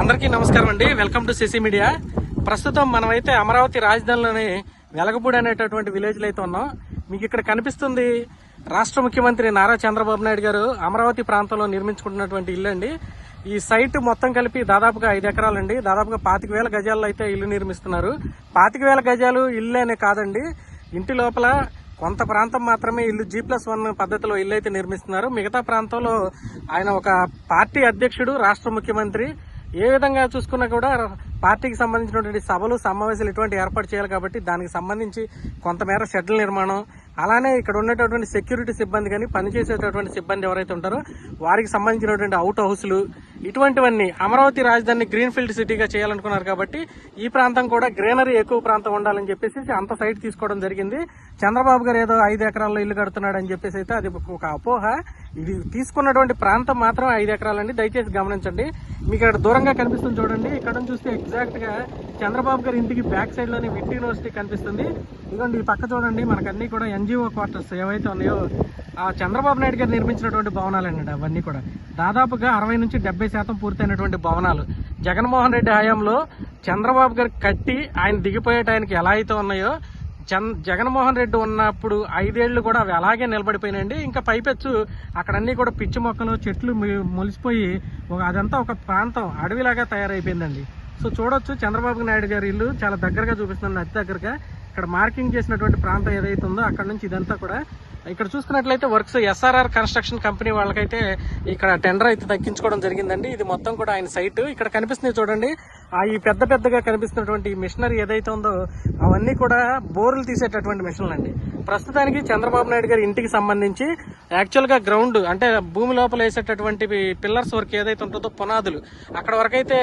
అందరికీ నమస్కారం అండి. Welcome to CC media. ప్రస్తుతం మనమైతే అమరావతి రాజధానిలోని వెలగపూడి అనేటటువంటి విలేజ్లో అయితే ఉన్నాం. మీకు ఇక్కడ కనిపిస్తుంది రాష్ట్ర ముఖ్యమంత్రి నారా చంద్రబాబు నాయుడు గారు అమరావతి ప్రాంతంలో నిర్మించుకుంటున్నటువంటి ఇల్లు అండి. ఈ సైట్ మొత్తం కలిపి దాదాపుగా ఐదు ఎకరాలండి. దాదాపుగా పాతిక వేల గజాల్లో అయితే ఇల్లు నిర్మిస్తున్నారు. పాతిక వేల గజాలు ఇల్లు అనే కాదండి. ఇంటి లోపల కొంత ప్రాంతం మాత్రమే ఇల్లు జీ ప్లస్ వన్ పద్ధతిలో ఇల్లు అయితే నిర్మిస్తున్నారు. మిగతా ప్రాంతంలో ఆయన ఒక పార్టీ అధ్యక్షుడు రాష్ట్ర ముఖ్యమంత్రి ఏ విధంగా చూసుకున్నా కూడా పార్టీకి సంబంధించినటువంటి సభలు సమావేశాలు ఇటువంటి ఏర్పాటు చేయాలి కాబట్టి దానికి సంబంధించి కొంతమేర షెడ్ల నిర్మాణం అలానే ఇక్కడ ఉన్నటువంటి సెక్యూరిటీ సిబ్బంది కానీ పనిచేసేటటువంటి సిబ్బంది ఎవరైతే ఉంటారో వారికి సంబంధించినటువంటి అవుట్ హౌస్లు ఇటువంటివన్నీ అమరావతి రాజధాని గ్రీన్ ఫీల్డ్ సిటీగా చేయాలనుకున్నారు కాబట్టి ఈ ప్రాంతం కూడా గ్రీనరీ ఎక్కువ ప్రాంతం ఉండాలని చెప్పేసి అంత సైట్ తీసుకోవడం జరిగింది. చంద్రబాబు గారు ఏదో ఐదు ఎకరాల్లో ఇల్లు కడుతున్నాడు అని చెప్పేసి అయితే అది ఒక అపోహ. ఇది తీసుకున్నటువంటి ప్రాంతం మాత్రం ఐదు ఎకరాలండి. దయచేసి గమనించండి. మీకు ఇక్కడ దూరంగా కనిపిస్తుంది చూడండి. ఇక్కడ చూస్తే ఎగ్జాక్ట్గా చంద్రబాబు గారి ఇంటికి బ్యాక్ సైడ్లోని విట్ యూనివర్సిటీ కనిపిస్తుంది. ఇదిగోండి ఈ పక్క చూడండి. మనకు అన్ని కూడా ఎన్జిఓ క్వార్టర్స్ ఏవైతే ఉన్నాయో ఆ చంద్రబాబు నాయుడు గారు నిర్మించినటువంటి భవనాలండి అవన్నీ కూడా. దాదాపుగా అరవై నుంచి డెబ్బై శాతం పూర్తయినటువంటి భవనాలు. జగన్మోహన్ రెడ్డి హయాంలో చంద్రబాబు గారు కట్టి ఆయన దిగిపోయే టైంకి ఎలా అయితే ఉన్నాయో చంద్ జగన్మోహన్ రెడ్డి ఉన్నప్పుడు ఐదేళ్ళు కూడా అవి అలాగే నిలబడిపోయినాయండి. ఇంకా పైపెచ్చు అక్కడ అన్ని కూడా పిచ్చి మొక్కలు చెట్లు మొలిసిపోయి ఒక అదంతా ఒక ప్రాంతం అడవిలాగా తయారైపోయిందండి. సో చూడొచ్చు చంద్రబాబు నాయుడు గారి ఇల్లు చాలా దగ్గరగా చూపిస్తుంది అతి దగ్గరగా. ఇక్కడ మార్కింగ్ చేసినటువంటి ప్రాంతం ఏదైతే ఉందో అక్కడ నుంచి ఇదంతా కూడా. ఇక్కడ చూసుకున్నట్లయితే వర్క్స్ ఎస్ఆర్ఆర్ కన్స్ట్రక్షన్ కంపెనీ వాళ్ళకైతే ఇక్కడ టెండర్ అయితే తగ్గించుకోవడం జరిగిందండి. ఇది మొత్తం కూడా ఆయన సైట్. ఇక్కడ కనిపిస్తుంది చూడండి. ఆ ఈ పెద్ద పెద్దగా కనిపిస్తున్నటువంటి మిషనరీ ఏదైతే ఉందో అవన్నీ కూడా బోర్లు తీసేటటువంటి మిషన్లు అండి. ప్రస్తుతానికి చంద్రబాబు నాయుడు గారి ఇంటికి సంబంధించి యాక్చువల్గా గ్రౌండ్ అంటే భూమి లోపల వేసేటటువంటి పిల్లర్స్ వర్క్ ఏదైతే ఉంటుందో పునాదులు అక్కడ వరకైతే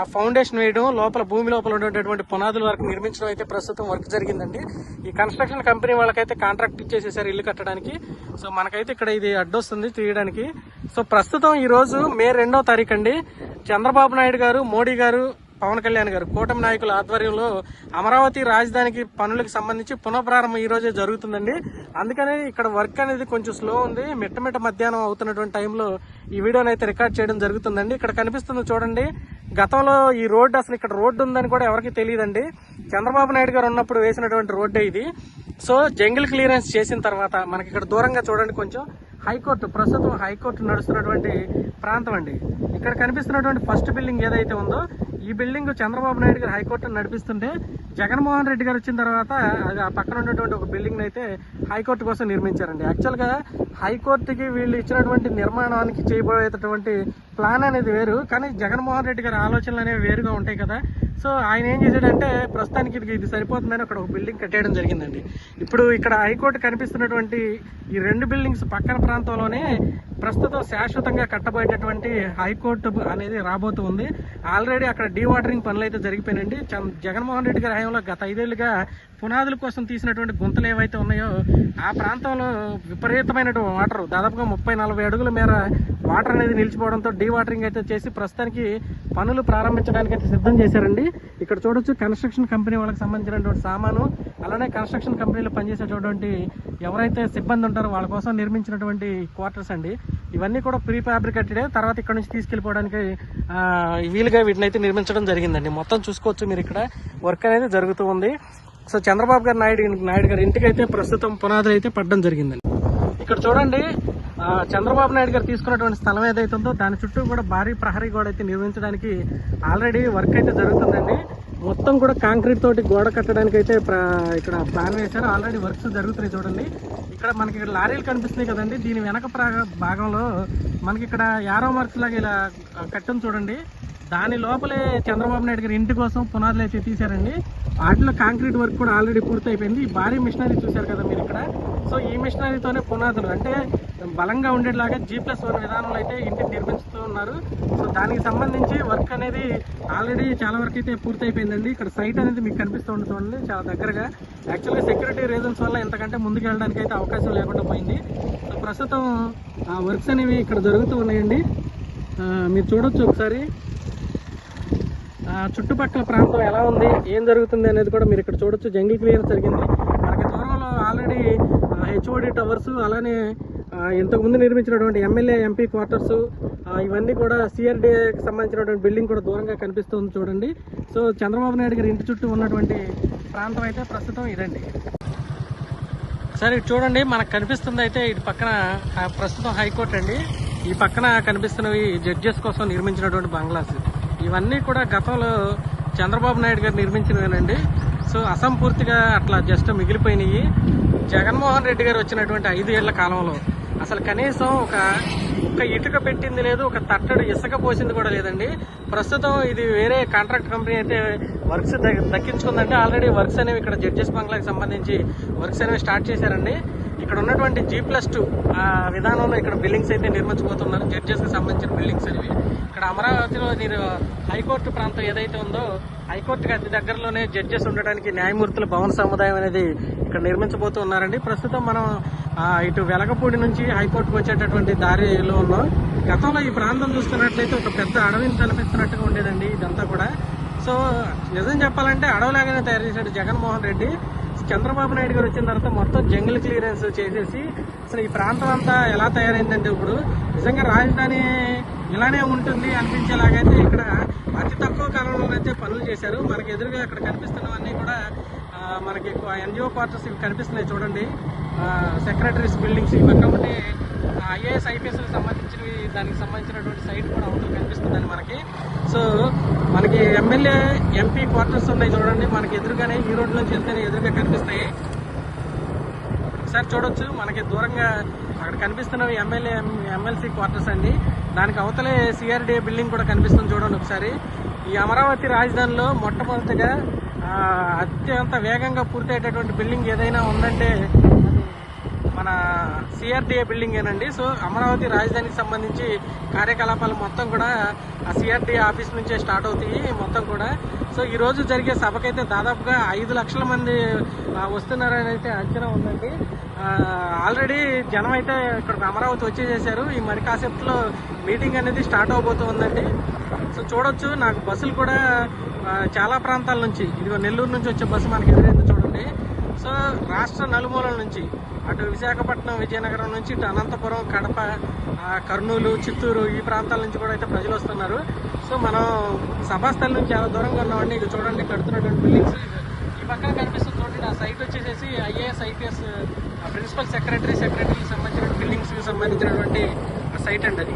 ఆ ఫౌండేషన్ వేయడం లోపల భూమి లోపల ఉండేటటువంటి పునాదుల వరకు నిర్మించడం అయితే ప్రస్తుతం వర్క్ జరిగిందండి. ఈ కన్స్ట్రక్షన్ కంపెనీ వాళ్ళకైతే కాంట్రాక్ట్ ఇచ్చేసేసారు ఇల్లు కట్టడానికి. సో మనకైతే ఇక్కడ ఇది అడ్డొస్తుంది తీయడానికి. సో ప్రస్తుతం ఈరోజు మే రెండో తారీఖు అండి. చంద్రబాబు నాయుడు గారు మోడీ గారు పవన్ కళ్యాణ్ గారు కూటమి నాయకుల ఆధ్వర్యంలో అమరావతి రాజధానికి పనులకు సంబంధించి పునఃప్రారంభం ఈ రోజే జరుగుతుందండి. అందుకనే ఇక్కడ వర్క్ అనేది కొంచెం స్లో ఉంది. మిట్టమిట్ట మధ్యాహ్నం అవుతున్నటువంటి టైంలో ఈ వీడియోని అయితే రికార్డ్ చేయడం జరుగుతుందండి. ఇక్కడ కనిపిస్తుంది చూడండి. గతంలో ఈ రోడ్డు అసలు ఇక్కడ రోడ్డు ఉందని కూడా ఎవరికి తెలియదండి. చంద్రబాబు నాయుడు గారు ఉన్నప్పుడు వేసినటువంటి రోడ్డే ఇది. సో జంగిల్ క్లియరెన్స్ చేసిన తర్వాత మనకి ఇక్కడ దూరంగా చూడండి కొంచెం. హైకోర్టు ప్రస్తుతం హైకోర్టు నడుస్తున్నటువంటి ప్రాంతం అండి. ఇక్కడ కనిపిస్తున్నటువంటి ఫస్ట్ బిల్డింగ్ ఏదైతే ఉందో ఈ బిల్డింగ్ చంద్రబాబు నాయుడు గారు హైకోర్టు నడిపిస్తుంటే జగన్మోహన్ రెడ్డి గారు వచ్చిన తర్వాత అది ఆ పక్కన ఉన్నటువంటి ఒక బిల్డింగ్ అయితే హైకోర్టు కోసం నిర్మించారండి. యాక్చువల్గా హైకోర్టుకి వీళ్ళు ఇచ్చినటువంటి నిర్మాణానికి చేయబోయేటటువంటి ప్లాన్ అనేది వేరు కానీ జగన్మోహన్ రెడ్డి గారి ఆలోచనలు అనేవి వేరుగా ఉంటాయి కదా. సో ఆయన ఏం చేశాడంటే ప్రస్తుతానికి ఇది ఇది సరిపోతుందని అక్కడ ఒక బిల్డింగ్ కట్టేయడం జరిగిందండి. ఇప్పుడు ఇక్కడ హైకోర్టు కనిపిస్తున్నటువంటి ఈ రెండు బిల్డింగ్స్ పక్కన ప్రాంతంలోనే ప్రస్తుతం శాశ్వతంగా కట్టబోయేటటువంటి హైకోర్టు అనేది రాబోతుంది. ఆల్రెడీ అక్కడ డీవాటరింగ్ పనులు అయితే జరిగిపోయినండి జగన్మోహన్ రెడ్డి గారి హయాంలో గత ఐదేళ్ళుగా పునాదుల కోసం తీసినటువంటి గుంతలు ఏవైతే ఉన్నాయో ఆ ప్రాంతంలో విపరీతమైనటువంటి వాటర్ దాదాపుగా ముప్పై నలభై అడుగుల మేర వాటర్ అనేది నిలిచిపోవడంతో డీ వాటరింగ్ అయితే చేసి ప్రస్తుతానికి పనులు ప్రారంభించడానికి అయితే సిద్ధం చేశారండి. ఇక్కడ చూడొచ్చు కన్స్ట్రక్షన్ కంపెనీ వాళ్ళకి సంబంధించినటువంటి సామాను అలానే కన్స్ట్రక్షన్ కంపెనీలో పనిచేసేటటువంటి ఎవరైతే సిబ్బంది ఉంటారో వాళ్ళ కోసం నిర్మించినటువంటి క్వార్టర్స్ అండి. ఇవన్నీ కూడా ప్రీ ఫ్యాబ్రికేటెడే తర్వాత ఇక్కడ నుంచి తీసుకెళ్ళిపోవడానికి వీలుగా వీటిని అయితే నిర్మించడం జరిగిందండి. మొత్తం చూసుకోవచ్చు మీరు ఇక్కడ. వర్క్ అనేది జరుగుతూ ఉంది. సో చంద్రబాబు గారు నాయుడు నాయుడు గారి ఇంటికి అయితే ప్రస్తుతం పునాదులు అయితే పడడం జరిగిందండి. ఇక్కడ చూడండి చంద్రబాబు నాయుడు గారు తీసుకున్నటువంటి స్థలం ఏదైతే ఉందో దాని చుట్టూ కూడా భారీ ప్రహరీ గోడ అయితే నిర్మించడానికి ఆల్రెడీ వర్క్ అయితే జరుగుతుందండి. మొత్తం కూడా కాంక్రీట్ తోటి గోడ కట్టడానికి అయితే ఇక్కడ ప్లాన్ వేశారు. ఆల్రెడీ వర్క్స్ జరుగుతున్నాయి చూడండి. ఇక్కడ మనకి ఇక్కడ లారీలు కనిపిస్తున్నాయి కదండి. దీని వెనక భాగంలో మనకి ఇక్కడ యారో మార్క్స్ లాగా ఇలా కట్టం చూడండి. దాని లోపలే చంద్రబాబు నాయుడు గారి ఇంటి కోసం పునాదులు అయితే తీశారండి. వాటిలో కాంక్రీట్ వర్క్ కూడా ఆల్రెడీ పూర్తయిపోయింది. ఈ భారీ మిషనరీ చూశారు కదా మీరు ఇక్కడ. సో ఈ మిషనరీతోనే పునాదులు. అంటే బలంగా ఉండేలాగా జీ ప్లస్ వన్ విధానంలో అయితే ఇంటిని నిర్మిస్తూ ఉన్నారు. సో దానికి సంబంధించి వర్క్ అనేది ఆల్రెడీ చాలా వరకు అయితే పూర్తయిపోయిందండి. ఇక్కడ సైట్ అనేది మీకు కనిపిస్తూ ఉంటుంది చూడండి చాలా దగ్గరగా. యాక్చువల్గా సెక్యూరిటీ రీజన్స్ వల్ల ఎంతకంటే ముందుకు వెళ్ళడానికి అయితే అవకాశం లేకుండా పోయింది. సో ప్రస్తుతం ఆ వర్క్స్ అనేవి ఇక్కడ జరుగుతూ ఉన్నాయండి. మీరు చూడొచ్చు ఒకసారి. చుట్టుపక్కల ప్రాంతం ఎలా ఉంది? ఏం జరుగుతుంది అనేది కూడా మీరు ఇక్కడ చూడొచ్చు. జంగిల్ క్లియర్ జరిగింది. మనకి దూరంలో ఆల్రెడీ హెచ్ఓడి టవర్స్ అలానే ఇంతకుముందు నిర్మించినటువంటి ఎమ్మెల్యే ఎంపీ క్వార్టర్స్ ఇవన్నీ కూడా సిఆర్డీఏకి సంబంధించినటువంటి బిల్డింగ్ కూడా దూరంగా కనిపిస్తుంది చూడండి. సో చంద్రబాబు నాయుడు గారి ఇంటి చుట్టూ ఉన్నటువంటి ప్రాంతం అయితే ప్రస్తుతం ఇదండి. సరే ఇటు చూడండి. మనకు కనిపిస్తుంది అయితే ఇటు పక్కన ప్రస్తుతం హైకోర్టు అండి. ఈ పక్కన కనిపిస్తున్నవి జడ్జెస్ కోసం నిర్మించినటువంటి బంగ్లాస్. ఇవన్నీ కూడా గతంలో చంద్రబాబు నాయుడు గారు నిర్మించినవేనండి. సో అసంపూర్తిగా అట్లా జస్ట్ మిగిలిపోయినాయి. జగన్మోహన్ రెడ్డి గారు వచ్చినటువంటి ఐదు ఏళ్ళ కాలంలో అసలు కనీసం ఒక ఒక ఇటుక పెట్టింది లేదు ఒక తట్టడు ఇసుక పోసింది కూడా లేదండి. ప్రస్తుతం ఇది వేరే కాంట్రాక్ట్ కంపెనీ అయితే వర్క్స్ దక్కించుకుందంటే ఆల్రెడీ వర్క్స్ అనేవి ఇక్కడ జడ్జెస్ బంగ్లాకి సంబంధించి వర్క్స్ అనేవి స్టార్ట్ చేశారండి. ఇక్కడ ఉన్నటువంటి జీ ప్లస్ టూ ఆ విధానంలో ఇక్కడ బిల్డింగ్స్ అయితే నిర్మించబోతున్నారు. జడ్జెస్కి సంబంధించిన బిల్డింగ్స్ అనేవి. ఇక్కడ అమరావతిలో మీరు హైకోర్టు ప్రాంతం ఏదైతే ఉందో హైకోర్టుకి అతి దగ్గరలోనే జడ్జెస్ ఉండడానికి న్యాయమూర్తుల భవన సముదాయం అనేది ఇక్కడ నిర్మించబోతూ ఉన్నారండి. ప్రస్తుతం మనం ఇటు వెలగపూడి నుంచి హైకోర్టుకు వచ్చేటటువంటి దారిలో ఉన్నాం. గతంలో ఈ ప్రాంతం చూస్తున్నట్లయితే ఒక పెద్ద అడవిని కనిపిస్తున్నట్టుగా ఉండేదండి ఇదంతా కూడా. సో నిజం చెప్పాలంటే అడవిలాగానే తయారు చేశాడు జగన్మోహన్ రెడ్డి. చంద్రబాబు నాయుడు గారు వచ్చిన తర్వాత మొత్తం జంగిల్ క్లియరెన్స్ చేసేసి అసలు ఈ ప్రాంతం అంతా ఎలా తయారైందంటే ఇప్పుడు నిజంగా రాజధాని ఇలానే ఉంటుంది అనిపించేలాగైతే ఇక్కడ అతి తక్కువ కాలంలో అయితే పనులు చేశారు. మనకు ఎదురుగా ఇక్కడ కనిపిస్తున్నవన్నీ కూడా మనకి ఎన్జిఓ క్వార్టర్స్ ఇవి కనిపిస్తున్నాయి చూడండి. సెక్రటరీస్ బిల్డింగ్స్ ఇవి. పక్కన ఐఏఎస్ ఐపీఎస్కి సంబంధించినవి దానికి సంబంధించినటువంటి సైట్ కూడా అవుతూ కనిపిస్తుందండి మనకి. సో మనకి ఎమ్మెల్యే ఎంపీ క్వార్టర్స్ ఉన్నాయి చూడండి. మనకి ఎదురుగానే ఈ రోడ్ నుంచి వెళ్తేనే ఎదురుగా కనిపిస్తాయి. ఒకసారి చూడొచ్చు. మనకి దూరంగా అక్కడ కనిపిస్తున్నవి ఎమ్మెల్యే ఎమ్మెల్సీ క్వార్టర్స్ అండి. దానికి అవతలే సిఆర్డీఏ బిల్డింగ్ కూడా కనిపిస్తుంది చూడండి ఒకసారి. ఈ అమరావతి రాజధానిలో మొట్టమొదటిగా అత్యంత వేగంగా పూర్తయ్యేటటువంటి బిల్డింగ్ ఏదైనా ఉందంటే మన సిఆర్డీఏ బిల్డింగ్ ఏనండి. సో అమరావతి రాజధానికి సంబంధించి కార్యకలాపాలు మొత్తం కూడా ఆ సిఆర్డీఏ ఆఫీస్ నుంచే స్టార్ట్ అవుతాయి మొత్తం కూడా. సో ఈరోజు జరిగే సభకైతే దాదాపుగా ఐదు లక్షల మంది వస్తున్నారని అయితే అంచనా ఉందండి. ఆల్రెడీ జనం అయితే ఇక్కడ అమరావతి వచ్చేసేసారు ఈ మరి కాసేపులో మీటింగ్ అనేది స్టార్ట్ అవబోతూ ఉందండి సో చూడొచ్చు. నాకు బస్సులు కూడా చాలా ప్రాంతాల నుంచి ఇదిగో నెల్లూరు నుంచి వచ్చే బస్సు మనకి ఎదురైంది చూడండి. సో రాష్ట్ర నలుమూలల నుంచి అటు విశాఖపట్నం విజయనగరం నుంచి ఇటు అనంతపురం కడప కర్నూలు చిత్తూరు ఈ ప్రాంతాల నుంచి కూడా అయితే ప్రజలు వస్తున్నారు. సో మనం సభాస్థలి నుంచి చాలా దూరంగా ఉన్నామండి. ఇది చూడండి కడుతున్నటువంటి బిల్డింగ్స్ ఈ పక్కన కనిపిస్తుంది చూడండి ఆ సైట్ వచ్చేసేసి ఐఏఎస్ ఐపీఎస్ ప్రిన్సిపల్ సెక్రటరీ సెక్రటరీకి సంబంధించిన బిల్డింగ్స్కి సంబంధించినటువంటి సైట్ అండి అది.